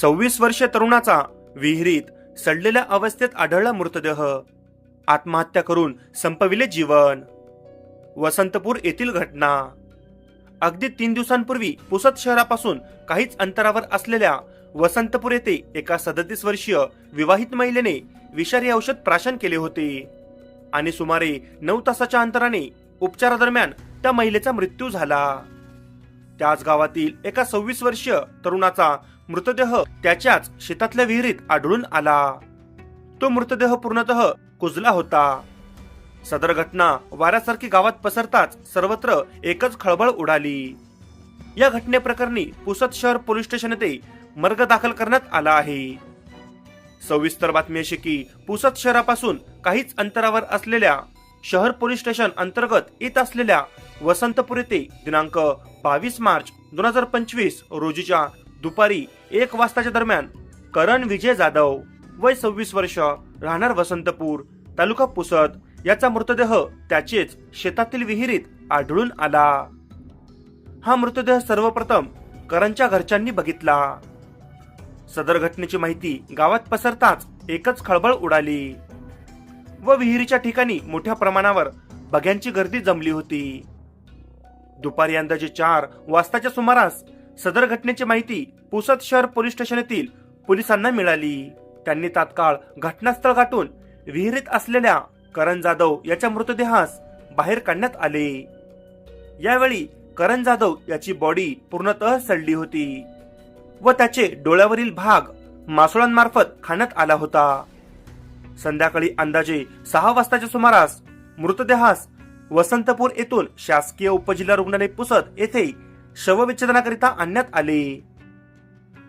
सव्वीस वर्षीय तरुणाचा विहिरीत सडलेल्या अवस्थेत आढळला मृतदेह. आत्महत्या करून संपविले जीवन. वसंतपूर येथील घटना. अगदी तीन दिवसांपूर्वी पुसद शहरापासून काहीच अंतरावर असलेल्या वसंतपूर येथे एका सदतीस वर्षीय विवाहित महिलेने विषारी औषध प्राशन केले होते. आणि सुमारे नऊ तासाच्या अंतराने उपचारादरम्यान त्या महिलेचा मृत्यू झाला. त्याच गावातील एका सव्वीस वर्षीय तरुणाचा मृतदेह त्याच्याच शेतातल्या विहिरीत आढळून आला. तो मृतदेह पूर्णतः कुजला होता. सदर घटना वाऱ्यासारखी गावात पसरताच सर्वत्र एकच खळबळ उडाली. या घटनेप्रकरणी पुसद शहर पोलीस स्टेशन येथे मर्ग दाखल करण्यात आला आहे. सविस्तर बातमी अशी की पुसद शहरापासून काहीच अंतरावर असलेल्या शहर पोलीस स्टेशन अंतर्गत येत असलेल्या वसंतपूर येथे दिनांक बावीस मार्च दोन हजार पंचवीस रोजीच्या दुपारी एक वाजताच्या दरम्यान करण विजय जाधव वय सव्वीस वर्ष राहणार वसंतपूर तालुका पुसद. याचा मृतदेह त्याचेच शेतातील विहिरीत आढळून आला. हा मृतदेह सर्वप्रथम करणच्या घरच्यांनी बघितला. सदर घटनेची माहिती गावात पसरताच एकच खळबळ उडाली. व विहिरीच्या ठिकाणी मोठ्या प्रमाणावर बघ्यांची गर्दी जमली होती. दुपारी अंदाजे चार वाजताच्या सुमारास सदर घटनेची माहिती पुसद शहर पोलीस स्टेशन येथील पोलिसांना मिळाली. त्यांनी तात्काळ घटनास्थळ गाठून विहिरीत असलेल्या करण जाधव याच्या मृतदेहास बाहेर काढण्यात आले. यावेळी करण जाधव याची बॉडी पूर्णतः सडली होती व त्याचे डोळ्यावरील भाग मासोळांमार्फत खाण्यात आला होता. संध्याकाळी अंदाजे सहा वाजताच्या सुमारास मृतदेहास वसंतपूर येथून शासकीय उपजिल्हा रुग्णालय पुसद येथे शवविच्छेदनाकरिता आणण्यात आले.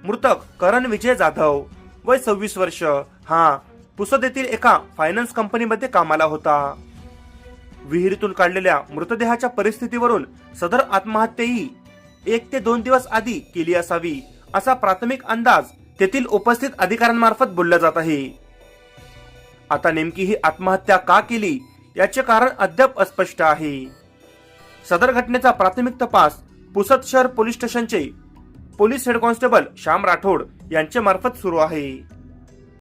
मृतक करण विजय जाधव वय सव्वीस वर्ष. हा पुसद येथील एका फायनान्स कंपनीमध्ये कामाला होता. विहिरीतून काढलेल्या मृतदेहाच्या परिस्थितीवरून सदर आत्महत्येही एक ते दोन दिवस आधी केली असावी असा प्राथमिक अंदाज तेथील उपस्थित अधिकाऱ्यांमार्फत बोलला जात आहे. आता नेमकी ही आत्महत्या का केली याचे कारण अद्याप अस्पष्ट आहे. सदर घटनेचा प्राथमिक तपास पुसद शहर पोलीस स्टेशनचे police head constable Shyam Rathod यांच्या मार्फत सुरू आहे.